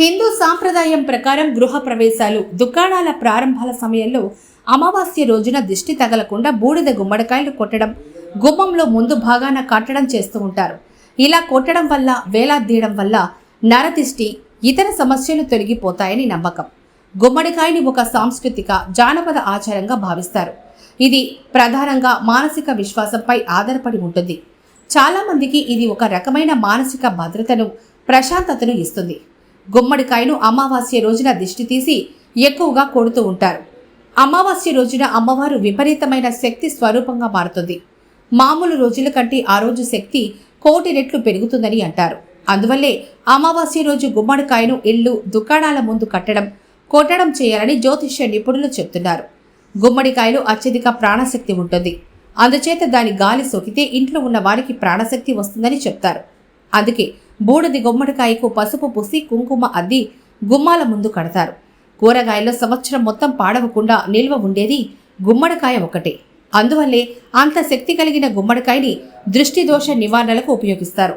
హిందూ సాంప్రదాయం ప్రకారం గృహ ప్రవేశాలు దుకాణాల ప్రారంభాల సమయంలో అమావాస్య రోజున దిష్టి తగలకుండా బూడిద గుమ్మడికాయలు కొట్టడం గుమ్మంలో ముందు భాగాన కట్టడం చేస్తూ ఉంటారు. ఇలా కొట్టడం వల్ల వేలాదీయడం వల్ల నరదిష్టి ఇతర సమస్యలు తొలగిపోతాయని నమ్మకం. గుమ్మడికాయని ఒక సాంస్కృతిక జానపద ఆచారంగా భావిస్తారు. ఇది ప్రధానంగా మానసిక విశ్వాసంపై ఆధారపడి ఉంటుంది. చాలామందికి ఇది ఒక రకమైన మానసిక భద్రతను ప్రశాంతతను ఇస్తుంది. గుమ్మడికాయను అమావాస్య రోజున దిష్టి తీసి ఎక్కువగా కొడుతూ ఉంటారు. అమావాస్య రోజున అమ్మవారు విపరీతమైన శక్తి స్వరూపంగా మారుతుంది. మామూలు రోజుల కంటే ఆ రోజు శక్తి కోటి రెట్లు పెరుగుతుందని అంటారు. అందువల్లే అమావాస్య రోజు గుమ్మడికాయను ఇళ్ళు దుకాణాల ముందు కట్టడం కొట్టడం చేయాలని జ్యోతిష్య నిపుణులు చెప్తున్నారు. గుమ్మడికాయలు అత్యధిక ప్రాణశక్తి ఉంటుంది. అందుచేత దాని గాలి సోకితే ఇంట్లో ఉన్న వారికి ప్రాణశక్తి వస్తుందని చెప్తారు. అందుకే బూడిది గుమ్మడికాయకు పసుపు పూసి కుంకుమ అద్ది గుమ్మాల ముందు కడతారు. కూరగాయల్లో సంవత్సరం మొత్తం పాడవకుండా నిల్వ ఉండేది గుమ్మడికాయ ఒకటే అందువల్లే అంత శక్తి కలిగిన గుమ్మడికాయని దృష్టి దోష నివారణలకు ఉపయోగిస్తారు.